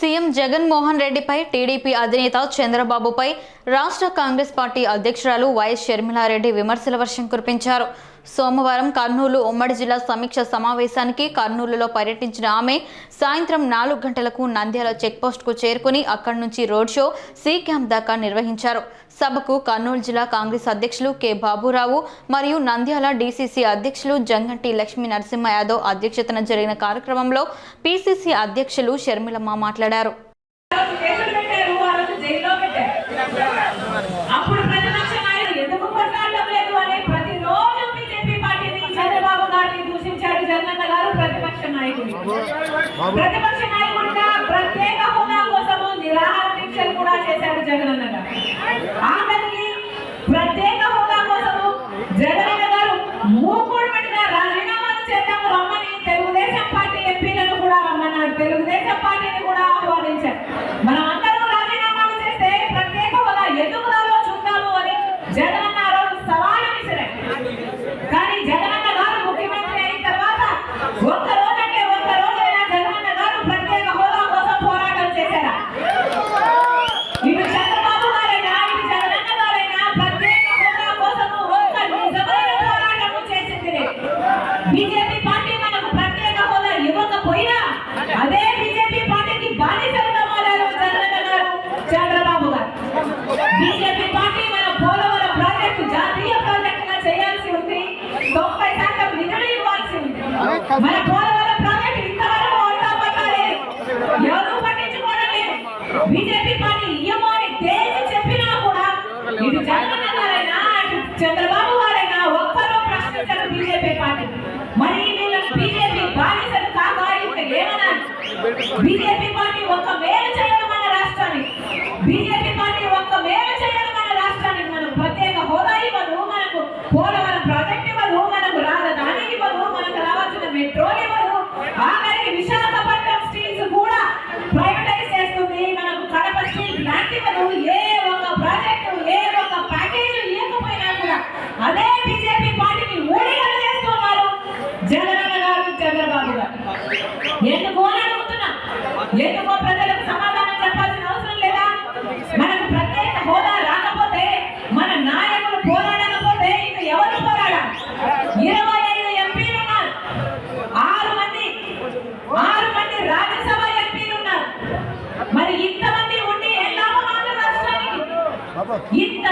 CM Jaganmohan రెడ్డిపై TDP అధినేత చంద్రబాబుపై రాష్ట్ర కాంగ్రెస్ పార్టీ అధ్యక్షురాలు వైఎస్ షర్మిలారెడ్డి విమర్శల వర్షం కురిపించారు. సోమవారం కర్నూలు ఉమ్మడి జిల్లా సమీక్ష సమావేశానికి కర్నూలులో పర్యటించిన ఆమె సాయంత్రం నాలుగు గంటలకు నంద్యాల చెక్పోస్ట్కు చేరుకుని అక్కడి నుంచి రోడ్ షో సి క్యాంప్ దాకా నిర్వహించారు. సభకు కర్నూలు జిల్లా కాంగ్రెస్ అధ్యక్షులు కె బాబురావు మరియు నంద్యాల డీసీసీ అధ్యక్షులు జంగంటి లక్ష్మీ నరసింహ యాదవ్ అధ్యక్షతన జరిగిన కార్యక్రమంలో పీసీసీ అధ్యక్షులు షర్మిలమ్మ మాట్లాడారు. ప్రతిపక్ష నాయకుడిగా ప్రత్యేక హోదా కోసము నిరాహార దీక్షలు కూడా చేశాడు జగనన్న గారు. బీజేపీ పార్టీ మనకు ప్రత్యేక హోదా ఇవ్వకపోయినా అదే బీజేపీ పార్టీకి బానిస మారారు చంద్రబాబు గారు. చంద్రబాబు గారు. బీజేపీ పార్టీ మన పోలవరం ప్రాజెక్టు జాతీయ ప్రాజెక్టుగా చేయాల్సి ఉంది. తొంభై శాతం నిధులు ఇవ్వాల్సి ఉంది. మన పోలవరం బీజేపీ పార్టీ ఒక్క మేలు చేయడం మన రాష్ట్రానికి బీజేపీ పార్టీ ఒక్క మేలు చేయడం మన రాష్ట్రానికి మనం ప్రత్యేక హోదా ఇవ్వదు మనకు పోలవరం ప్రాజెక్ట్ ఇవ్వదు మనకు రాజధాని ఇవ్వదు మనకు రావాల్సిన మెట్రో ఇవ్వదు. ఆఖరికి విశాఖపట్నం స్టీల్స్ కూడా ప్రైవేటైజ్ చేస్తుంది మనకు కడప స్టీల్ ప్లాంట్ ఇవ్వదు. ఏ ఒక్క ప్రాజెక్టు ఏ ఒక్క ప్యాకేజ్ ఇవ్వకపోయినా కూడా అదే బీజేపీ పార్టీని ఊడిగలు చేస్తున్నారు జగన్ గారు చంద్రబాబు గారు. ఎందుకు ఎందుకో ప్రజలకు సమాధానం చెప్పాల్సిన అవసరం లేదా? మనకు ప్రత్యేక హోదా రాకపోతే మన నాయకులు పోరాడకపోతే ఇక ఎవరు పోరాడాలి? ఇరవై ఐదు ఎంపీలు ఉన్నారు. ఆరు మంది ఆరు మంది రాజ్యసభ ఎంపీలు ఉన్నారు. మరి ఇంతమంది ఉండి ఏం లాభం ఆంధ్ర రాష్ట్రానికి? ఇంత